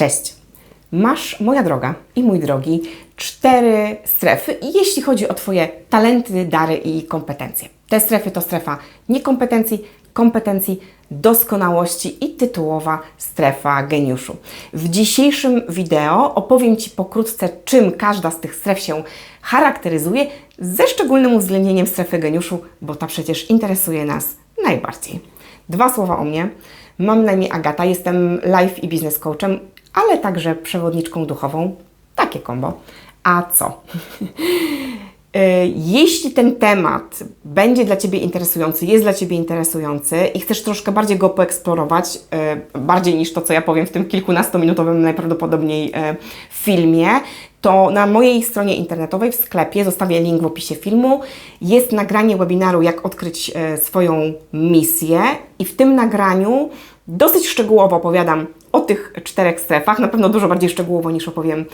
Cześć. Masz, moja droga i mój drogi, cztery strefy, jeśli chodzi o Twoje talenty, dary i kompetencje. Te strefy to strefa niekompetencji, kompetencji, doskonałości i tytułowa strefa geniuszu. W dzisiejszym wideo opowiem Ci pokrótce, czym każda z tych stref się charakteryzuje, ze szczególnym uwzględnieniem strefy geniuszu, bo ta przecież interesuje nas najbardziej. Dwa słowa o mnie. Mam na imię Agata, jestem life i business coachem, ale także przewodniczką duchową. Takie kombo. A co? E, jeśli ten temat będzie dla Ciebie interesujący, jest dla Ciebie interesujący i chcesz troszkę bardziej go poeksplorować, e, bardziej niż to, co ja powiem w tym kilkunastominutowym najprawdopodobniej e, filmie, to na mojej stronie internetowej w sklepie, zostawię link w opisie filmu, jest nagranie webinaru Jak odkryć swoją misję i w tym nagraniu dosyć szczegółowo opowiadam o tych czterech strefach, na pewno dużo bardziej szczegółowo niż opowiem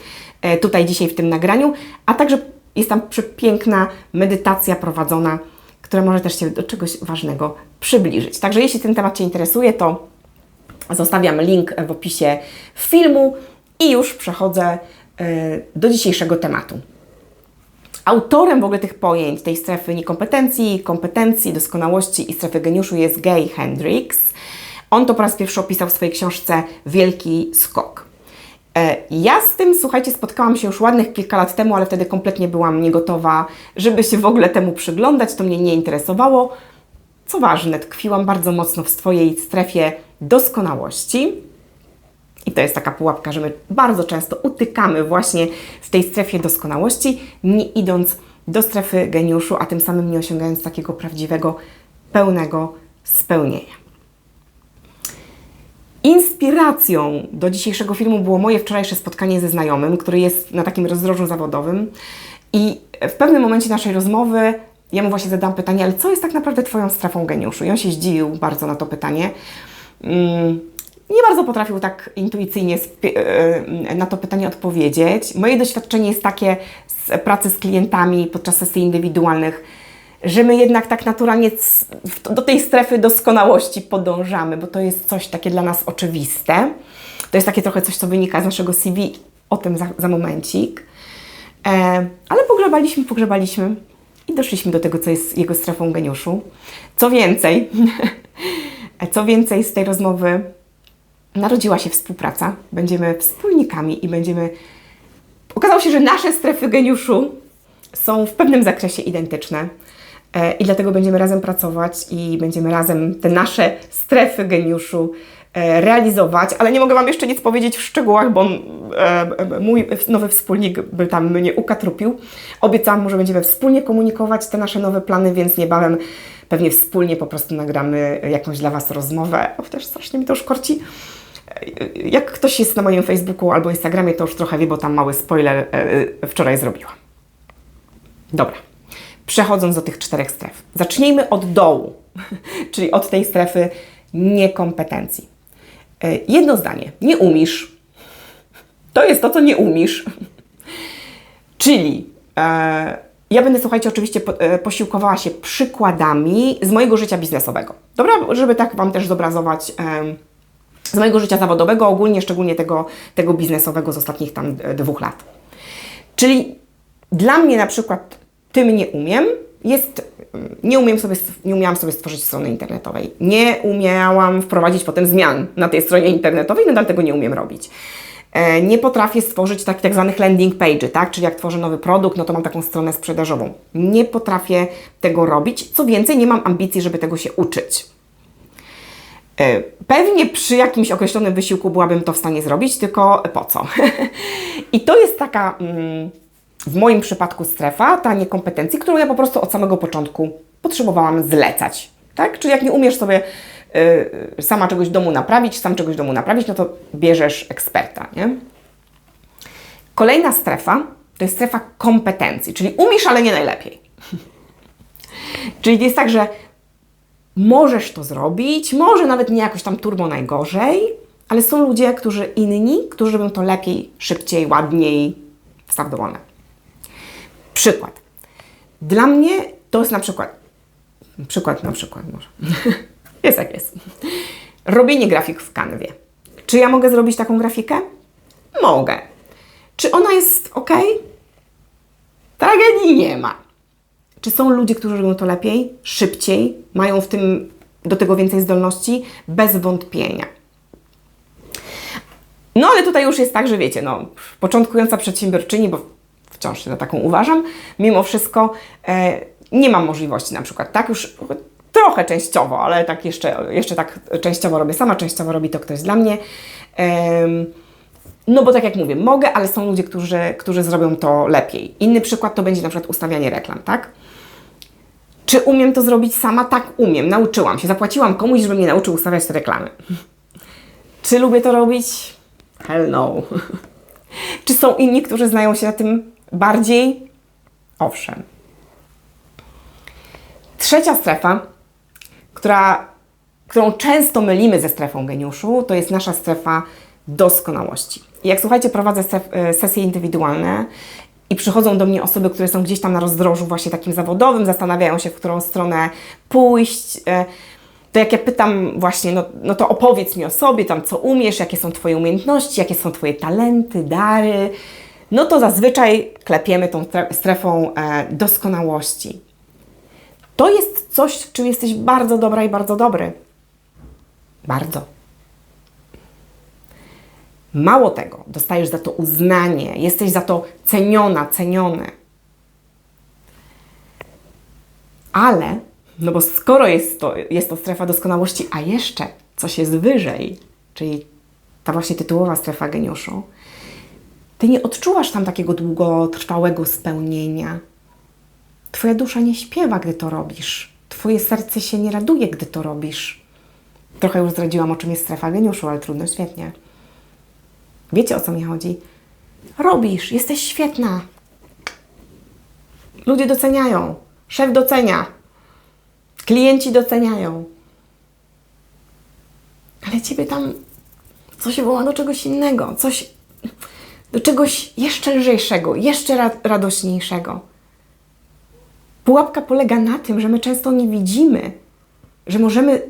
tutaj dzisiaj w tym nagraniu, a także jest tam przepiękna medytacja prowadzona, która może też Cię do czegoś ważnego przybliżyć. Także jeśli ten temat Cię interesuje, to zostawiam link w opisie filmu i już przechodzę e, do dzisiejszego tematu. Autorem w ogóle tych pojęć, tej strefy niekompetencji, kompetencji, doskonałości i strefy geniuszu jest Gay Hendricks. On to po raz pierwszy opisał w swojej książce Wielki Skok. E, ja z tym, słuchajcie, spotkałam się już ładnych kilka lat temu, ale wtedy kompletnie byłam niegotowa, żeby się w ogóle temu przyglądać, to mnie nie interesowało. Co ważne, tkwiłam bardzo mocno w swojej strefie doskonałości. I to jest taka pułapka, że my bardzo często utykamy właśnie w tej strefie doskonałości, nie idąc do strefy geniuszu, a tym samym nie osiągając takiego prawdziwego, pełnego spełnienia. Inspiracją do dzisiejszego filmu było moje wczorajsze spotkanie ze znajomym, który jest na takim rozdrożu zawodowym. I w pewnym momencie naszej rozmowy ja mu właśnie zadałam pytanie, ale co jest tak naprawdę Twoją strefą geniuszu? I on się zdziwił bardzo na to pytanie. Mm, nie bardzo potrafił tak intuicyjnie e, na to pytanie odpowiedzieć. Moje doświadczenie jest takie z pracy z klientami podczas sesji indywidualnych, że my jednak tak naturalnie do tej strefy doskonałości podążamy, bo to jest coś takie dla nas oczywiste. To jest takie trochę coś, co wynika z naszego CV, o tym za, za momencik. E, ale pogrzebaliśmy, pogrzebaliśmy i doszliśmy do tego, co jest jego strefą geniuszu. Co więcej, co więcej z tej rozmowy narodziła się współpraca. Będziemy wspólnikami i będziemy. Okazało się, że nasze strefy geniuszu są w pewnym zakresie identyczne. E, I dlatego będziemy razem pracować i będziemy razem te nasze strefy geniuszu e, realizować, ale nie mogę Wam jeszcze nic powiedzieć w szczegółach, bo e, mój nowy wspólnik by tam mnie ukatrupił. Obiecałam mu, że będziemy wspólnie komunikować te nasze nowe plany, więc niebawem pewnie wspólnie po prostu nagramy jakąś dla Was rozmowę. Też strasznie mi to już korci. Jak ktoś jest na moim Facebooku albo Instagramie, to już trochę wie, bo tam mały spoiler wczoraj zrobiłam. Dobra przechodząc do tych czterech stref. Zacznijmy od dołu, czyli od tej strefy niekompetencji. E, jedno zdanie. Nie umisz. To jest to, co nie umisz. Czyli e, ja będę, słuchajcie, oczywiście po, e, posiłkowała się przykładami z mojego życia biznesowego. Dobra, żeby tak Wam też zobrazować e, z mojego życia zawodowego, ogólnie, szczególnie tego, tego biznesowego z ostatnich tam dwóch lat. Czyli dla mnie na przykład tym nie umiem, jest, nie, umiem sobie, nie umiałam sobie stworzyć strony internetowej. Nie umiałam wprowadzić potem zmian na tej stronie internetowej, nadal tego nie umiem robić. E, nie potrafię stworzyć tak, tak zwanych landing page, tak? czyli jak tworzę nowy produkt, no to mam taką stronę sprzedażową. Nie potrafię tego robić. Co więcej, nie mam ambicji, żeby tego się uczyć. E, pewnie przy jakimś określonym wysiłku byłabym to w stanie zrobić, tylko po co? I to jest taka. Mm, w moim przypadku strefa, ta niekompetencji, którą ja po prostu od samego początku potrzebowałam zlecać. Tak? Czyli jak nie umiesz sobie y, sama czegoś w domu naprawić, sam czegoś w domu naprawić, no to bierzesz eksperta. Nie? Kolejna strefa to jest strefa kompetencji, czyli umiesz, ale nie najlepiej. czyli jest tak, że możesz to zrobić, może nawet nie jakoś tam turbo najgorzej, ale są ludzie, którzy inni, którzy robią to lepiej, szybciej, ładniej, wstaw dowolne. Przykład. Dla mnie to jest na przykład, przykład na przykład może, jest jak jest. Robienie grafik w kanwie. Czy ja mogę zrobić taką grafikę? Mogę. Czy ona jest ok? Tragedii nie ma. Czy są ludzie, którzy robią to lepiej, szybciej, mają w tym do tego więcej zdolności? Bez wątpienia. No ale tutaj już jest tak, że wiecie, no, początkująca przedsiębiorczyni, bo wciąż się za taką uważam, mimo wszystko e, nie mam możliwości na przykład, tak, już trochę częściowo, ale tak jeszcze, jeszcze tak częściowo robię sama, częściowo robi to ktoś dla mnie. No bo tak jak mówię, mogę, ale są ludzie, którzy, którzy zrobią to lepiej. Inny przykład to będzie na przykład ustawianie reklam, tak? Czy umiem to zrobić sama? Tak, umiem. Nauczyłam się. Zapłaciłam komuś, żeby mnie nauczył ustawiać te reklamy. Czy lubię to robić? Hell no. Czy są inni, którzy znają się na tym bardziej? Owszem. Trzecia strefa, która, którą często mylimy ze strefą geniuszu, to jest nasza strefa doskonałości. Jak słuchajcie, prowadzę e, sesje indywidualne i przychodzą do mnie osoby, które są gdzieś tam na rozdrożu właśnie takim zawodowym, zastanawiają się, w którą stronę pójść. e, To jak ja pytam właśnie, no, no to opowiedz mi o sobie, tam co umiesz, jakie są Twoje umiejętności, jakie są Twoje talenty, dary, no to zazwyczaj klepiemy tą tre- strefą e, doskonałości. To jest coś, w czym jesteś bardzo dobra i bardzo dobry. Bardzo. Mało tego, dostajesz za to uznanie, jesteś za to ceniona, ceniony. Ale, no bo skoro jest to, jest to strefa doskonałości, a jeszcze coś jest wyżej, czyli ta właśnie tytułowa strefa geniuszu, ty nie odczuwasz tam takiego długotrwałego spełnienia. Twoja dusza nie śpiewa, gdy to robisz. Twoje serce się nie raduje, gdy to robisz. Trochę już zdradziłam, o czym jest strefa geniuszu, ale trudno, świetnie. Wiecie o co mi chodzi? Robisz, jesteś świetna. Ludzie doceniają, szef docenia, klienci doceniają. Ale ciebie tam coś woła do czegoś innego, coś do czegoś jeszcze lżejszego, jeszcze ra radośniejszego. Pułapka polega na tym, że my często nie widzimy, że możemy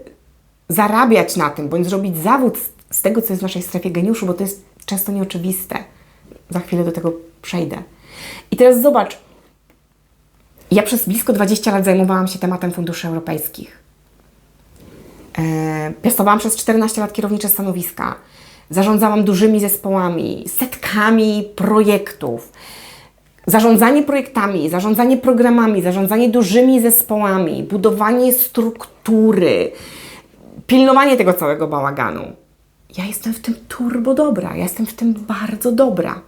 zarabiać na tym, bądź zrobić zawód z- tego, co jest w naszej strefie geniuszu, bo to jest często nieoczywiste. Za chwilę do tego przejdę. I teraz zobacz. Ja przez blisko 20 lat zajmowałam się tematem funduszy europejskich. E, Piastowałam przez 14 lat kierownicze stanowiska. Zarządzałam dużymi zespołami, setkami projektów. Zarządzanie projektami, zarządzanie programami, zarządzanie dużymi zespołami, budowanie struktury, pilnowanie tego całego bałaganu. Ja jestem w tym turbo dobra, ja jestem w tym bardzo dobra.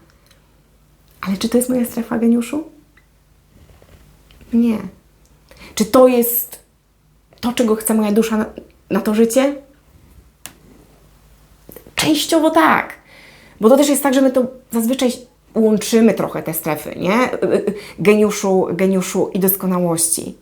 Ale czy to jest moja strefa geniuszu? Nie. Czy to jest to, czego chce moja dusza na, na to życie? Częściowo tak. Bo to też jest tak, że my to zazwyczaj łączymy trochę te strefy, nie? Geniuszu, geniuszu i doskonałości.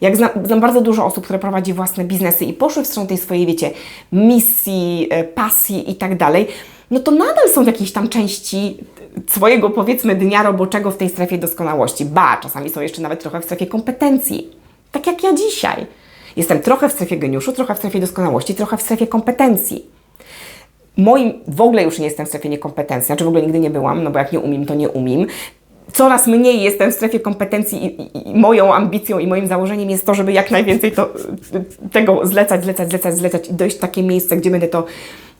Jak znam, znam bardzo dużo osób, które prowadzi własne biznesy i poszły w stronę tej swojej, wiecie, misji, e, pasji i tak dalej, no to nadal są w jakiejś tam części swojego, powiedzmy, dnia roboczego w tej strefie doskonałości. Ba, czasami są jeszcze nawet trochę w strefie kompetencji. Tak jak ja dzisiaj. Jestem trochę w strefie geniuszu, trochę w strefie doskonałości, trochę w strefie kompetencji. Moim w ogóle już nie jestem w strefie niekompetencji, znaczy w ogóle nigdy nie byłam, no bo jak nie umiem, to nie umiem. Coraz mniej jestem w strefie kompetencji i, i, i moją ambicją i moim założeniem jest to, żeby jak najwięcej to, tego zlecać, zlecać, zlecać, zlecać i dojść w takie miejsce, gdzie będę to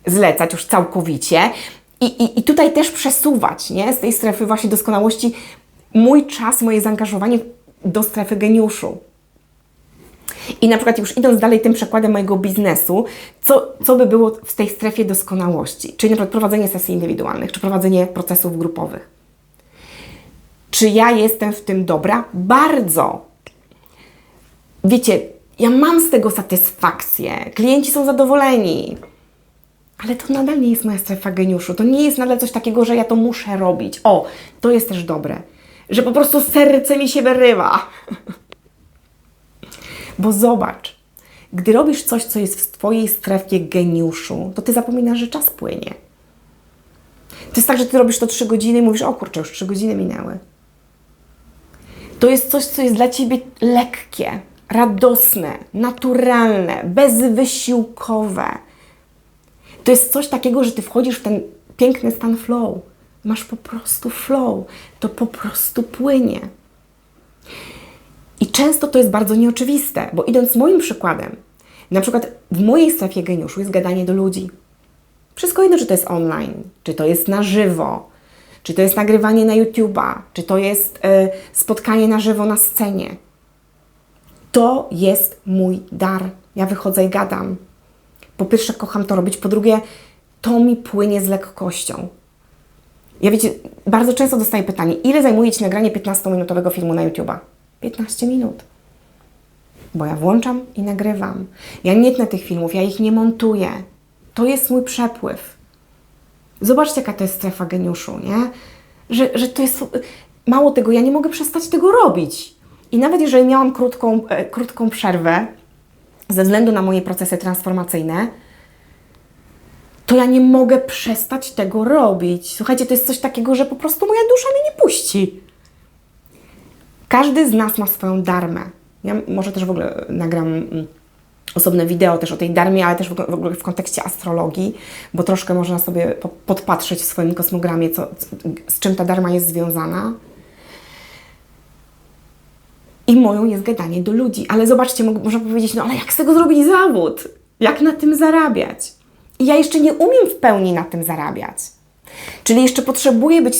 zlecać już całkowicie. I, i, I tutaj też przesuwać, nie? Z tej strefy właśnie doskonałości mój czas, moje zaangażowanie do strefy geniuszu. I na przykład już idąc dalej tym przykładem mojego biznesu, co, co by było w tej strefie doskonałości? Czyli na przykład prowadzenie sesji indywidualnych, czy prowadzenie procesów grupowych. Czy ja jestem w tym dobra? Bardzo. Wiecie, ja mam z tego satysfakcję. Klienci są zadowoleni. Ale to nadal nie jest moja strefa geniuszu. To nie jest nadal coś takiego, że ja to muszę robić. O, to jest też dobre. Że po prostu serce mi się wyrywa. Bo zobacz, gdy robisz coś, co jest w Twojej strefie geniuszu, to Ty zapominasz, że czas płynie. To jest tak, że Ty robisz to 3 godziny i mówisz, o kurczę, już 3 godziny minęły. To jest coś, co jest dla Ciebie lekkie, radosne, naturalne, bezwysiłkowe. To jest coś takiego, że Ty wchodzisz w ten piękny stan flow. Masz po prostu flow. To po prostu płynie. I często to jest bardzo nieoczywiste, bo idąc moim przykładem, na przykład w mojej strefie geniuszu jest gadanie do ludzi. Wszystko jedno, czy to jest online, czy to jest na żywo, czy to jest nagrywanie na YouTube'a, czy to jest y, spotkanie na żywo na scenie. To jest mój dar. Ja wychodzę i gadam. Po pierwsze, kocham to robić, po drugie, to mi płynie z lekkością. Ja wiecie, bardzo często dostaję pytanie, ile zajmuje Ci nagranie 15-minutowego filmu na YouTube'a? 15 minut. Bo ja włączam i nagrywam. Ja nie tnę tych filmów, ja ich nie montuję. To jest mój przepływ. Zobaczcie, jaka to jest strefa geniuszu, nie? Że, że to jest. Mało tego, ja nie mogę przestać tego robić. I nawet jeżeli miałam krótką, e, krótką przerwę ze względu na moje procesy transformacyjne, to ja nie mogę przestać tego robić. Słuchajcie, to jest coś takiego, że po prostu moja dusza mnie nie puści. Każdy z nas ma swoją darmę. Ja może też w ogóle nagram mm, osobne wideo też o tej darmie, ale też w ogóle w kontekście astrologii, bo troszkę można sobie po- podpatrzeć w swoim kosmogramie, co, z czym ta darma jest związana. I moją jest gadanie do ludzi. Ale zobaczcie, mo- można powiedzieć, no ale jak z tego zrobić zawód? Jak na tym zarabiać? I ja jeszcze nie umiem w pełni na tym zarabiać. Czyli jeszcze potrzebuję być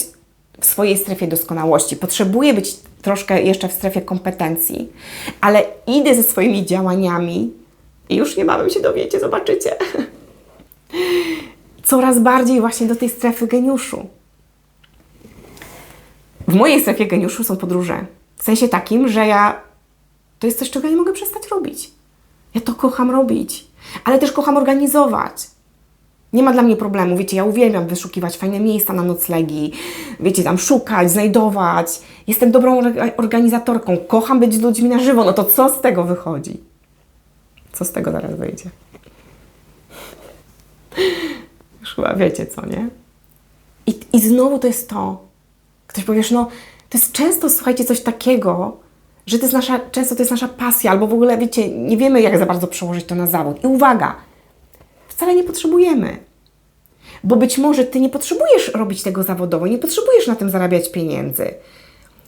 w swojej strefie doskonałości, potrzebuję być troszkę jeszcze w strefie kompetencji, ale idę ze swoimi działaniami i już niebawem się dowiecie, zobaczycie. Coraz bardziej właśnie do tej strefy geniuszu. W mojej strefie geniuszu są podróże. W sensie takim, że ja. To jest coś, czego nie mogę przestać robić. Ja to kocham robić, ale też kocham organizować. Nie ma dla mnie problemu, wiecie, ja uwielbiam wyszukiwać fajne miejsca na noclegi, wiecie, tam szukać, znajdować. Jestem dobrą orga- organizatorką, kocham być z ludźmi na żywo, no to co z tego wychodzi? Co z tego zaraz wyjdzie? Już chyba wiecie co, nie? I, I znowu to jest to. Ktoś powiesz, no, to jest często, słuchajcie, coś takiego, że to jest nasza, często to jest nasza pasja, albo w ogóle, wiecie, nie wiemy, jak za bardzo przełożyć to na zawód. I uwaga, wcale nie potrzebujemy. Bo być może ty nie potrzebujesz robić tego zawodowo, nie potrzebujesz na tym zarabiać pieniędzy.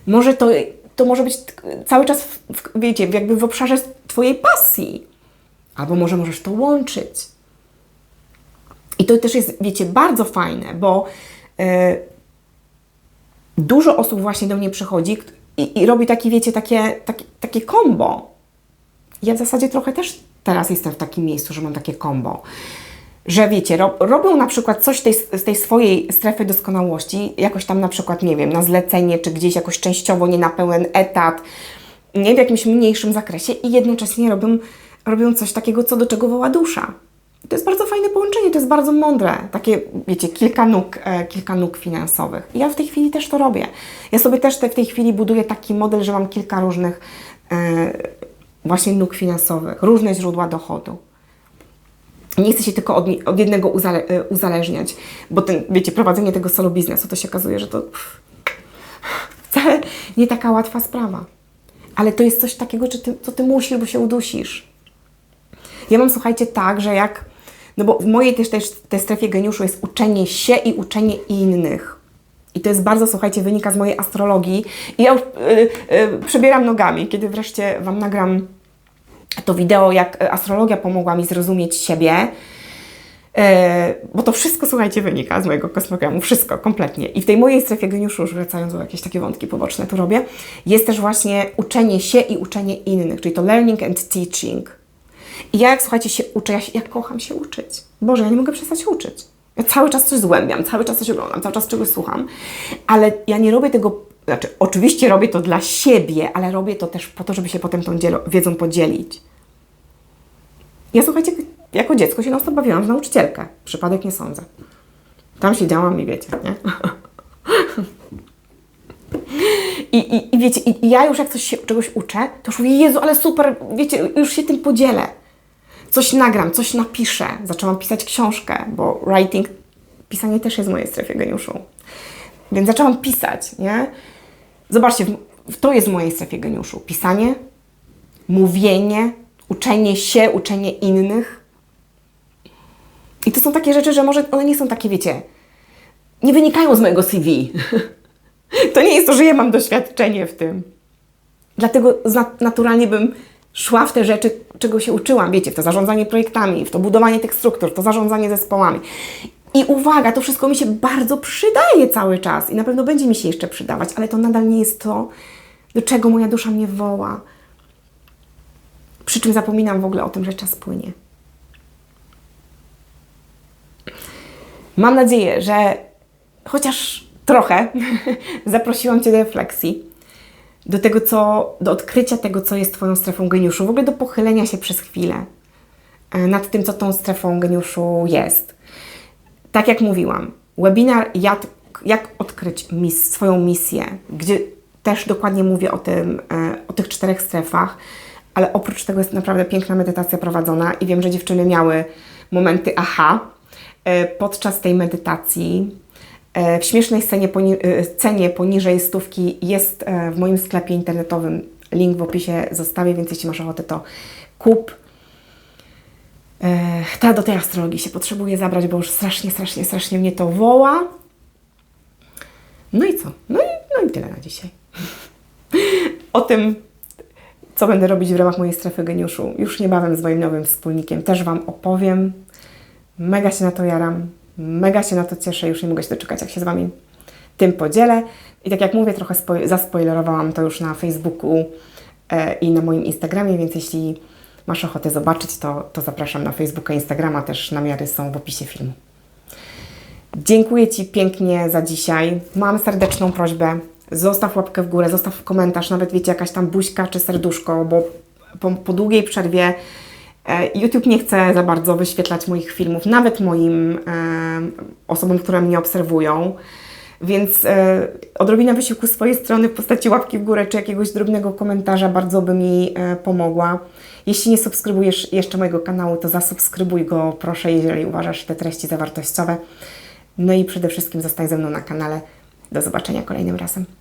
Może to, to może być cały czas, w, wiecie, jakby w obszarze twojej pasji. Albo może możesz to łączyć. I to też jest, wiecie, bardzo fajne, bo e, dużo osób właśnie do mnie przychodzi i, i robi takie, wiecie, takie, takie, takie kombo. Ja w zasadzie trochę też teraz jestem w takim miejscu, że mam takie kombo. Że wiecie, ro, robią na przykład coś tej, z tej swojej strefy doskonałości, jakoś tam na przykład, nie wiem, na zlecenie, czy gdzieś jakoś częściowo, nie na pełen etat, nie w jakimś mniejszym zakresie i jednocześnie robią, robią coś takiego, co do czego woła dusza. To jest bardzo fajne połączenie, to jest bardzo mądre. Takie, wiecie, kilka nóg, e, kilka nóg finansowych. I ja w tej chwili też to robię. Ja sobie też te, w tej chwili buduję taki model, że mam kilka różnych e, właśnie nóg finansowych, różne źródła dochodu. Nie chcę się tylko od, od jednego uzale, e, uzależniać, bo ten, wiecie, prowadzenie tego solo biznesu to się okazuje, że to pff, wcale nie taka łatwa sprawa. Ale to jest coś takiego, że ty, co ty musisz, bo się udusisz. Ja mam, słuchajcie, tak, że jak, no bo w mojej też, też tej strefie geniuszu jest uczenie się i uczenie innych. I to jest bardzo, słuchajcie, wynika z mojej astrologii. I ja już y, y, przebieram nogami, kiedy wreszcie Wam nagram to wideo, jak y, astrologia pomogła mi zrozumieć siebie. E, bo to wszystko, słuchajcie, wynika z mojego kosmogramu, wszystko, kompletnie. I w tej mojej strefie geniuszu, już wracając do jakieś takie wątki poboczne tu robię, jest też właśnie uczenie się i uczenie innych, czyli to learning and teaching. I ja jak, słuchajcie, się uczę, ja, się, ja kocham się uczyć. Boże, ja nie mogę przestać uczyć. Ja cały czas coś zgłębiam, cały czas coś oglądam, cały czas czegoś słucham, ale ja nie robię tego, znaczy oczywiście robię to dla siebie, ale robię to też po to, żeby się potem tą wiedzą podzielić. Ja słuchajcie, jako dziecko się non bawiłam w nauczycielkę. Przypadek nie sądzę. Tam siedziałam i wiecie, nie? I, i, I wiecie, i ja już jak coś się, czegoś uczę, to już mówię, Jezu, ale super, wiecie, już się tym podzielę. Coś nagram, coś napiszę. Zaczęłam pisać książkę, bo writing, pisanie też jest w mojej strefie geniuszu. Więc zaczęłam pisać, nie? Zobaczcie, to jest w mojej strefie geniuszu. Pisanie, mówienie, uczenie się, uczenie innych. I to są takie rzeczy, że może one nie są takie, wiecie, nie wynikają z mojego CV. to nie jest to, że ja mam doświadczenie w tym. Dlatego naturalnie bym szła w te rzeczy, czego się uczyłam, wiecie, w to zarządzanie projektami, w to budowanie tych struktur, w to zarządzanie zespołami. I uwaga, to wszystko mi się bardzo przydaje cały czas i na pewno będzie mi się jeszcze przydawać, ale to nadal nie jest to, do czego moja dusza mnie woła. Przy czym zapominam w ogóle o tym, że czas płynie. Mam nadzieję, że chociaż trochę zaprosiłam Cię do refleksji, do tego, co, do odkrycia tego, co jest Twoją strefą geniuszu, w ogóle do pochylenia się przez chwilę e, nad tym, co tą strefą geniuszu jest. Tak jak mówiłam, webinar jak, jak odkryć mis, swoją misję, gdzie też dokładnie mówię o, tym, e, o tych czterech strefach, ale oprócz tego jest naprawdę piękna medytacja prowadzona i wiem, że dziewczyny miały momenty aha e, podczas tej medytacji. E, W śmiesznej scenie, poni- e, cenie poniżej stówki jest e, w moim sklepie internetowym. Link w opisie zostawię, więc jeśli masz ochotę, to kup. Ta do tej astrologii się potrzebuję zabrać, bo już strasznie, strasznie, strasznie mnie to woła. No i co? No i, no i tyle na dzisiaj. O tym, co będę robić w ramach mojej strefy geniuszu, już niebawem z moim nowym wspólnikiem też Wam opowiem. Mega się na to jaram, mega się na to cieszę, już nie mogę się doczekać, jak się z Wami tym podzielę. I tak jak mówię, trochę zaspoilerowałam to już na Facebooku e, i na moim Instagramie, więc jeśli masz ochotę zobaczyć, to, to zapraszam na Facebooka Instagrama, też namiary są w opisie filmu. Dziękuję Ci pięknie za dzisiaj. Mam serdeczną prośbę. Zostaw łapkę w górę, zostaw komentarz, nawet wiecie, jakaś tam buźka czy serduszko, bo po, po długiej przerwie YouTube nie chce za bardzo wyświetlać moich filmów, nawet moim e, osobom, które mnie obserwują. Więc e, odrobina wysiłku z swojej strony w postaci łapki w górę czy jakiegoś drobnego komentarza bardzo by mi e, pomogła. Jeśli nie subskrybujesz jeszcze mojego kanału, to zasubskrybuj go proszę, jeżeli uważasz te treści za wartościowe. No i przede wszystkim zostań ze mną na kanale. Do zobaczenia kolejnym razem.